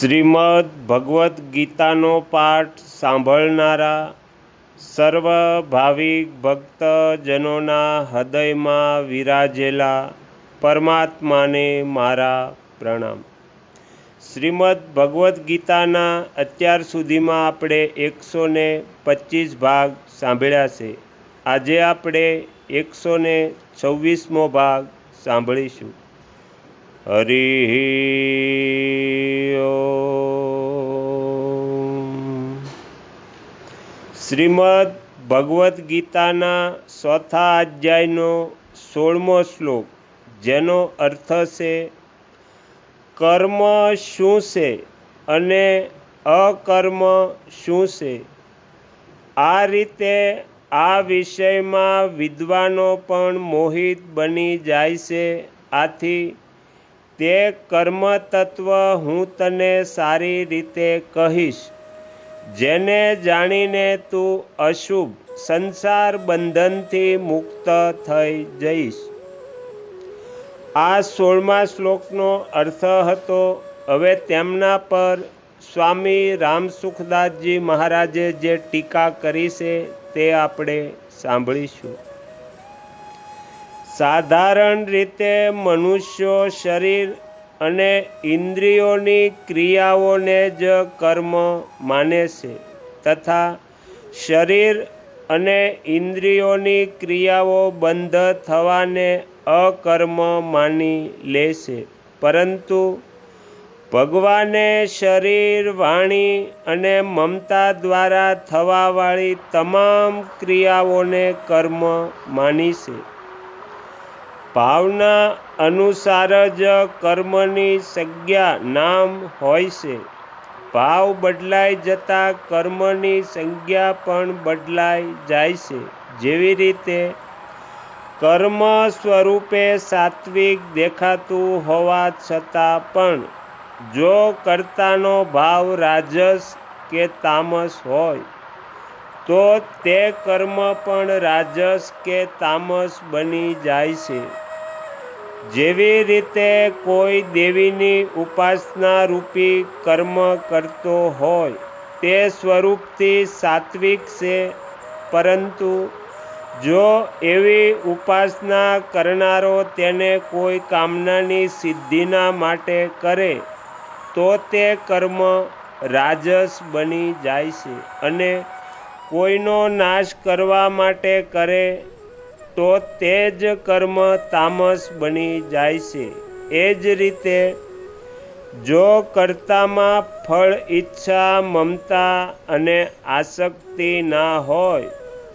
શ્રીમદ્ ભગવદ્ ગીતાનો પાઠ સાંભળનારા સર્વ ભાવિક ભક્તજનોના હૃદયમાં વિરાજેલા પરમાત્માને મારા પ્રણામ. શ્રીમદ્ ભગવદ્ ગીતાના અત્યાર સુધીમાં આપણે એકસો ને પચીસ ભાગ સાંભળ્યા છે. આજે આપણે એકસો ને છવ્વીસમો ભાગ સાંભળીશું. હરિ શ્રીમદ ભગવદ્ ગીતાના ચોથા અધ્યાયનો સોળમો શ્લોક, જેનો અર્થ છે, કર્મ શું છે અને અકર્મ શું છે? આ રીતે આ વિષયમાં વિદ્વાનો પણ મોહિત બની જાય છે. આથી તે કર્મ તત્વ હું તને સારી રીતે કહીશ. જેને જાણીને તું અશુભ સંસાર બંધનથી મુક્ત થઈ જઈશ. આ સોળમા શ્લોકનો અર્થ હતો, હવે તેમના પર સ્વામી રામસુખદાસજી મહારાજે જે ટીકા કરી છે તે આપણે સાંભળીશું. સાધારણ રીતે મનુષ્યો શરીર અને ઇન્દ્રિયોની ક્રિયાઓને જ કર્મ માને છે તથા શરીર અને ઇન્દ્રિયોની ક્રિયાઓ બંધ થવાને અકર્મ માની લે છે. પરંતુ ભગવાને શરીર, વાણી અને મમતા દ્વારા થવાવાળી તમામ ક્રિયાઓને કર્મ માની છે. ભાવના અનુસાર જ કર્મની સંજ્ઞા નામ હોય છે. ભાવ બદલાઈ જતાં કર્મની સંજ્ઞા પણ બદલાઈ જાય છે. જેવી રીતે કર્મ સ્વરૂપે સાત્વિક દેખાતું હોવા છતાં પણ જો કર્તાનો ભાવ રાજસ કે તામસ હોય, તો તે કર્મ પણ રાજસ કે તામસ બની જાય છે. જેવી રીતે કોઈ દેવીની ઉપાસના રૂપી કર્મ કરતો હોય, તે સ્વરૂપથી સાત્વિક છે. પરંતુ જો એવી ઉપાસના કરનારો તેને કોઈ કામનાની સિદ્ધિના માટે કરે, તો તે કર્મ રાજસ બની જાય છે અને કોઈનો નાશ કરવા માટે કરે તો તે જ કર્મ તામસ બની જાય છે. એ જ રીતે જો કર્તામાં ફળ, ઈચ્છા, મમતા અને આસક્તિ ના હોય,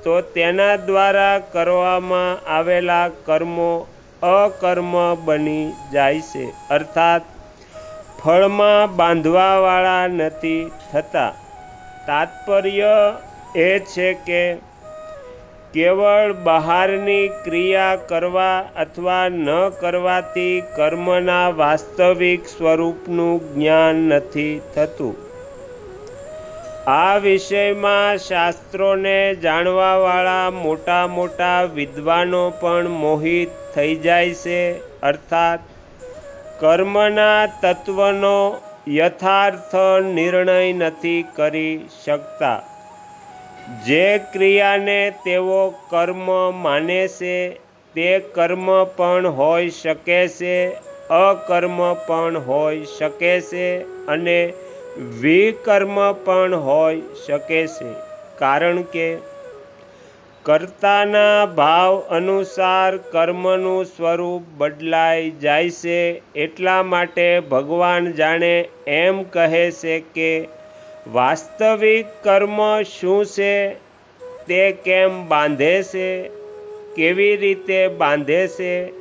તો તેના દ્વારા કરવામાં આવેલા કર્મો અકર્મ બની જાય છે. અર્થાત, ફળમાં બાંધવાવાળા નથી થતા. તાત્પર્ય એ છે કે કેવળ બહારની ક્રિયા કરવા અથવા ન કરવાથી કર્મના વાસ્તવિક સ્વરૂપનું જ્ઞાન નથી થતું. આ વિષયમાં શાસ્ત્રોને જાણવાવાળા મોટા મોટા વિદ્વાનો પણ મોહિત થઈ જાય છે, અર્થાત કર્મના તત્વનો યથાર્થ નિર્ણય નથી કરી શકતા. જે ક્રિયાને તેઓ કર્મ માને છે, તે કર્મ પણ હોઈ શકે છે, અકર્મ પણ હોઈ શકે છે અને વિકર્મ પણ હોઈ શકે છે. કારણ કે કર્તાના ભાવ અનુસાર કર્મનું સ્વરૂપ બદલાઈ જાય છે, એટલા માટે ભગવાન જાણે એમ કહે છે કે વાસ્તવિક કર્મ શું છે? તે કેમ બાંધે છે? કેવી રીતે બાંધે છે?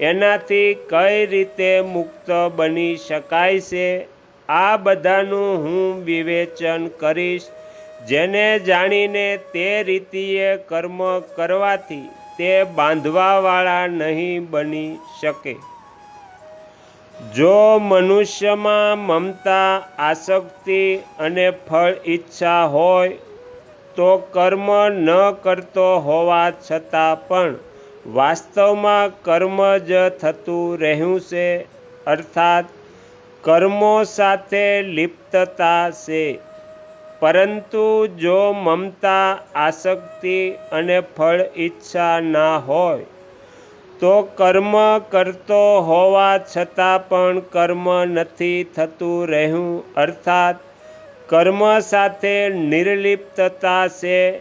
એનાથી કઈ રીતે મુક્ત બની શકાય છે? આ બધાનું હું વિવેચન કરીશ. જેને જાણીને તે રીતિએ કર્મ કરવાથી તે બાંધવાવાળા નહીં બની શકે. જો મનુષ્યમાં મમતા, આસક્તિ અને ફળ ઈચ્છા હોય, તો કર્મ ન કરતો હોવા છતાં પણ વાસ્તવમાં કર્મ જ થતું રહ્યું છે, અર્થાત કર્મો સાથે લિપ્તતા છે. પરંતુ જો મમતા, આસક્તિ અને ફળ ઈચ્છા ના હોય તો કર્મ કરતો હોવા છતાં પણ કર્મ નથી થતું રહ્યું અર્થાત, કર્મ સાથે નિર્લિપ્તતા છે.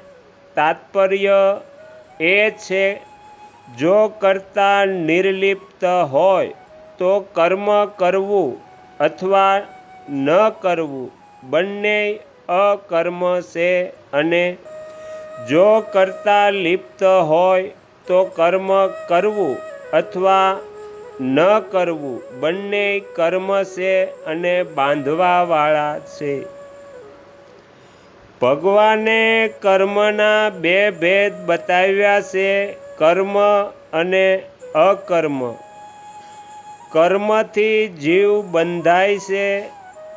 તાત્પર્ય એ છે, જો કરતા નિર્લિપ્ત હોય, તો કર્મ કરવું અથવા ન કરવું બંને અકર્મ છે અને જો કરતા લિપ્ત હોય તો કર્મ કરવું અથવા ન કરવું બંને કર્મ છે અને બાંધવાવાળા છે. ભગવાને કર્મના બે ભેદ બતાવ્યા છે, કર્મ અને અકર્મ. કર્મથી જીવ બંધાય છે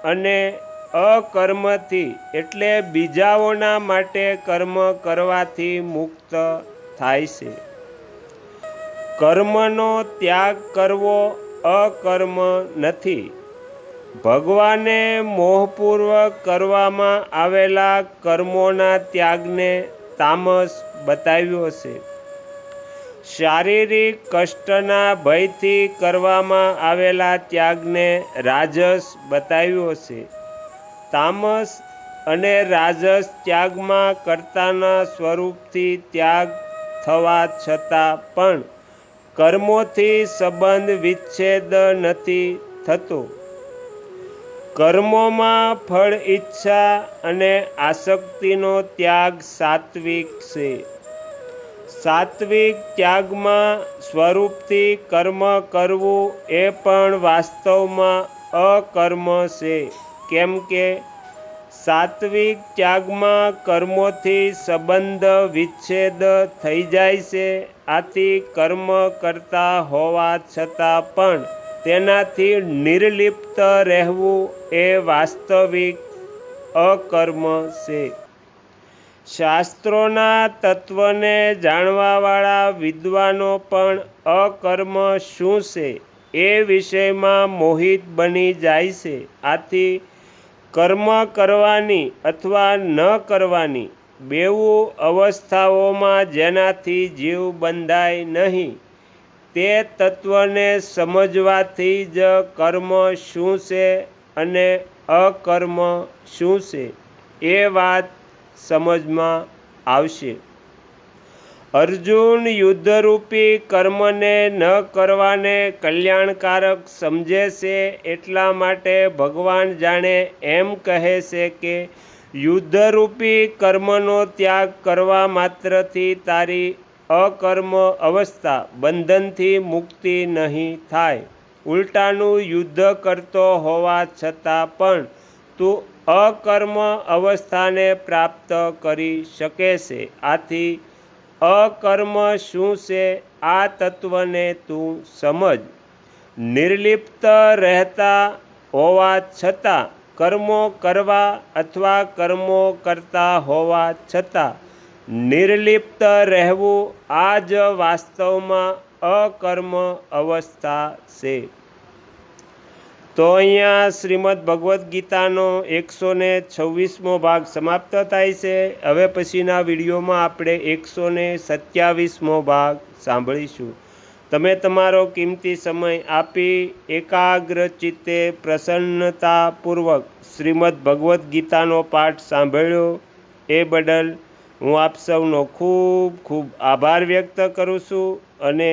અને અકર્મથી એટલે બીજાઓના માટે કર્મ કરવાથી મુક્ત થાય છે. કર્મનો ત્યાગ કરવો અકર્મ નથી. ભગવાને મોહપૂર્વક કરવામાં આવેલા કર્મોના ત્યાગને તામસ બતાવ્યો છે. શારીરિક કષ્ટના ભયથી કરવામાં આવેલા ત્યાગને રાજસ બતાવ્યો છે. તામસ અને રાજસ ત્યાગમાં કર્તાના સ્વરૂપથી ત્યાગ થવા છતાં પણ કર્મોથી સંબંધ વિચ્છેદ નથી થતો. કર્મોમાં ફળ, ઈચ્છા અને આસક્તિનો ત્યાગ સાત્વિક છે. સાત્વિક ત્યાગમાં સ્વરૂપથી કર્મ કરવું એ પણ વાસ્તવમાં અકર્મ છે. કેમ કે સાત્વિક ત્યાગમાં કર્મોથી સંબંધ વિચ્છેદ થઈ જાય છે. આથી કર્મ કરતા હોવા છતાં પણ તેનાથી નિર્લિપ્ત રહેવું એ વાસ્તવિક અકર્મ છે. શાસ્ત્રોના તત્વને જાણવાવાળા વિદ્વાનો પણ અકર્મ શું છે? એ વિષયમાં મોહિત બની જાય છે. આથી કર્મ કરવાની અથવા ન કરવાની બેવું અવસ્થાઓમાં જેનાથી જીવ બંધાય નહીં. તે તત્વને સમજવાથી જ કર્મ શું છે અને અકર્મ શું છે એ વાત સમજમાં આવશે. અર્જુન યુદ્ધરૂપી કર્મને ન કરવાને કલ્યાણકારક સમજે છે એટલા માટે ભગવાન જાણે એમ કહે છે કે, યુદ્ધરૂપી કર્મનો ત્યાગ કરવા માત્રથી તારી અકર્મ અવસ્થા બંધનથી મુક્તિ નહીં થાય. ઉલટાનું યુદ્ધ કરતો હોવા છતાં પણ તું અકર્મ અવસ્થાને પ્રાપ્ત કરી શકે છે. આથી અકર્મ શું છે? આ તત્વને તું સમજ. નિર્લિપ્ત રહેતા હોવા છતાં, કર્મો કરવા અથવા કર્મો કરતા હોવા છતાં, નિર્લિપ્ત રહેવું આ જ વાસ્તવમાં અકર્મ અવસ્થા છે. તો અહીંયા શ્રીમદ ભગવદ્ ગીતાનો એકસો ને છવ્વીસમો ભાગ સમાપ્ત થાય છે. હવે પછીના વિડીયોમાં આપણે એકસો ને સત્યાવીસમો ભાગ સાંભળીશું. તમે તમારો કિંમતી સમય આપી એકાગ્ર ચિત્તે પ્રસન્નતાપૂર્વક શ્રીમદ ભગવદ્ ગીતાનો પાઠ સાંભળ્યો. એ બદલ હું આપ સૌનો ખૂબ ખૂબ આભાર વ્યક્ત કરું છું અને